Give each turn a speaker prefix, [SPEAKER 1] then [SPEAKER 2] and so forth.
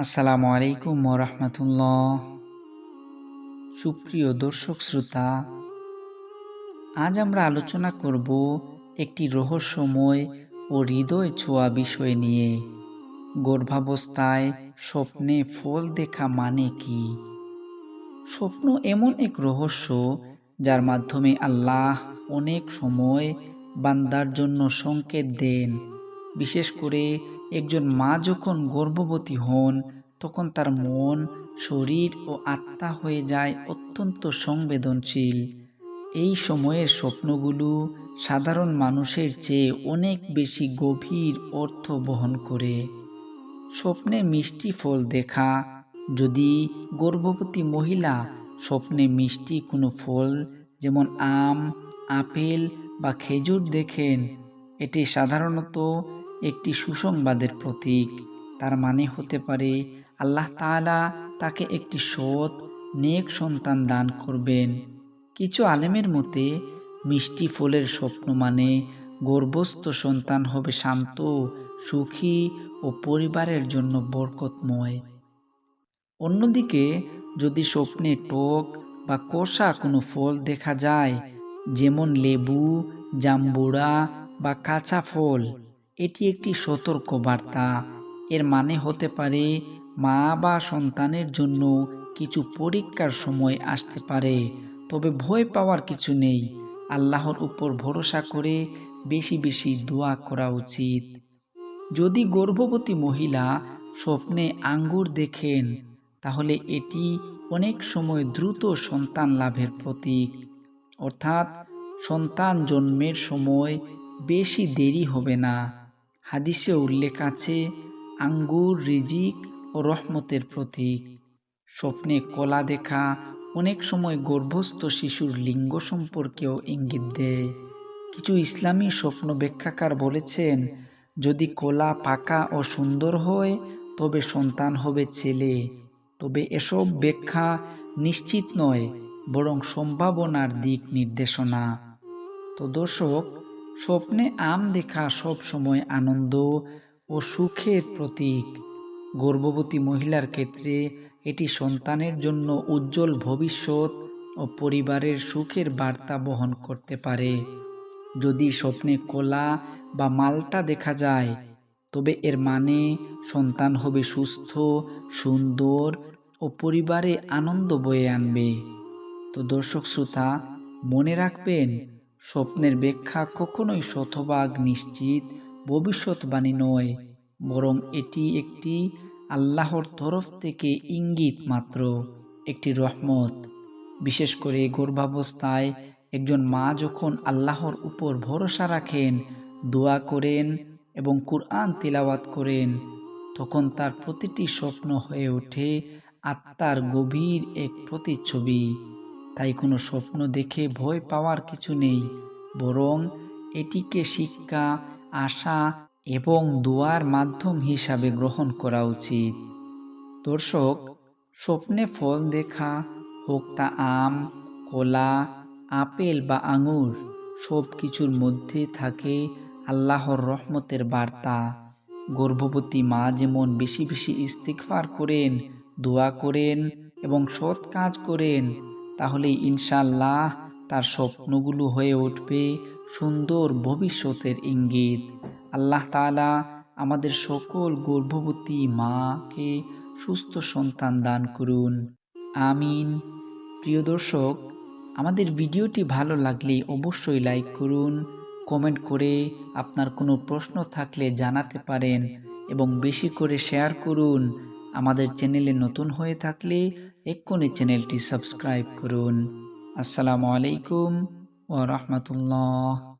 [SPEAKER 1] আসসালামু আলাইকুম রহমতুল্লাহ সুপ্রিয় দর্শক শ্রোতা, আজ আমরা আলোচনা করব একটি রহস্যময় ও হৃদয় ছোঁয়া বিষয় নিয়ে। গর্ভাবস্থায় স্বপ্নে ফল দেখা মানে কি? স্বপ্ন এমন এক রহস্য যার মাধ্যমে আল্লাহ অনেক সময় বান্দার জন্য সংকেত দেন। বিশেষ করে একজন মা যখন গর্ভবতী হন, তখন তার মন, শরীর ও আত্মা হয়ে যায় অত্যন্ত সংবেদনশীল। এই সময়ের স্বপ্নগুলো সাধারণ মানুষের চেয়ে অনেক বেশি গভীর অর্থ বহন করে। স্বপ্নে মিষ্টি ফল দেখা, যদি গর্ভবতী মহিলা স্বপ্নে মিষ্টি কোনো ফল, যেমন আম, আপেল বা খেজুর দেখেন, এটি সাধারণত একটি সুসংবাদের প্রতীক। তার মানে হতে পারে আল্লাহ তালা তাকে একটি সৎ, নেক সন্তান দান করবেন। কিছু আলেমের মতে, মিষ্টি ফলের স্বপ্ন মানে গর্ভস্থ সন্তান হবে শান্ত, সুখী ও পরিবারের জন্য বরকতময়। অন্যদিকে, যদি স্বপ্নে টক বা কষা কোনো ফল দেখা যায়, যেমন লেবু, জাম্বুড়া বা কাঁচা ফল এটি একটি সতর্ক বার্তা এর মানে হতে পারে, মা বা সন্তানের জন্য কিছু পরীক্ষার সময় আসতে পারে, তবে ভয় পাওয়ার কিছু নেই। আল্লাহর উপর ভরসা করে বেশি বেশি দোয়া করা উচিত। যদি গর্ভবতী মহিলা স্বপ্নে আঙ্গুর দেখেন, তাহলে এটি অনেক সময় দ্রুত সন্তান লাভের প্রতীক। অর্থাৎ, সন্তান জন্মের সময় বেশি দেরি হবে না। হাদিসে উল্লেখ আছে, আঙ্গুর, রিজিক ও রহমতের প্রতীক। স্বপ্নে কলা দেখা অনেক সময় গর্ভস্থ শিশুর লিঙ্গ সম্পর্কেও ইঙ্গিত দেয়। কিছু ইসলামী স্বপ্ন ব্যাখ্যাকার বলেছেন, যদি কলা পাকা ও সুন্দর হয়, তবে সন্তান হবে ছেলে। তবে এসব ব্যাখ্যা নিশ্চিত নয়, বরং সম্ভাবনার দিক নির্দেশনা। তো দর্শক স্বপ্নে আম দেখা সব সময় আনন্দ ও সুখের প্রতীক। গর্ভবতী মহিলার ক্ষেত্রে এটি সন্তানের জন্য উজ্জ্বল ভবিষ্যৎ ও পরিবারের সুখের বার্তা বহন করতে পারে। যদি স্বপ্নে কলা বা মালটা দেখা যায়, তবে এর মানে সন্তান হবে সুস্থ, সুন্দর ও পরিবারে আনন্দ বয়ে আনবে। তো দর্শক শ্রোতা মনে রাখবেন স্বপ্নের ব্যাখ্যা কখনোই শতভাগ নিশ্চিত, ভবিষ্যৎবাণী নয়, বরং এটি একটি আল্লাহর তরফ থেকে ইঙ্গিত মাত্র, একটি রহমত। বিশেষ করে গর্ভাবস্থায় একজন মা যখন আল্লাহর উপর ভরসা রাখেন, দোয়া করেন এবং কুরআন তিলাওয়াত করেন, তখন তার প্রতিটি স্বপ্ন হয়ে ওঠে আত্মার গভীর এক প্রতিচ্ছবি। তাই কোনো স্বপ্ন দেখে ভয় পাওয়ার কিছু নেই। বরং এটিকে শিক্ষা, আশা এবং দোয়ার মাধ্যম হিসাবে গ্রহণ করা উচিত। দর্শক, স্বপ্নে ফল দেখা হোক তা আম, কলা, আপেল বা আঙুর সব কিছুর মধ্যে থাকে আল্লাহর রহমতের বার্তা। গর্ভবতী মা যেমন বেশি বেশি ইস্তিকফার করেন, দোয়া করেন এবং সৎ কাজ করেন তাহলে ইনশাল্লাহ তার স্বপ্নগুলো হয়ে উঠবে সুন্দর ভবিষ্যতের ইঙ্গিত। আল্লাহ তালা আমাদের সকল গর্ভবতী মাকে সুস্থ সন্তান দান করুন। আমিন। প্রিয় দর্শক, আমাদের ভিডিওটি ভালো লাগলে অবশ্যই লাইক করুন, কমেন্ট করে আপনার কোনো প্রশ্ন থাকলে জানাতে পারেন এবং বেশি করে শেয়ার করুন। আমাদের চ্যানেলে নতুন হয়ে থাকলে এক্ষুনি চ্যানেলটি সাবস্ক্রাইব করুন। আসসালামু আলাইকুম ও রহমতুল্লাহ।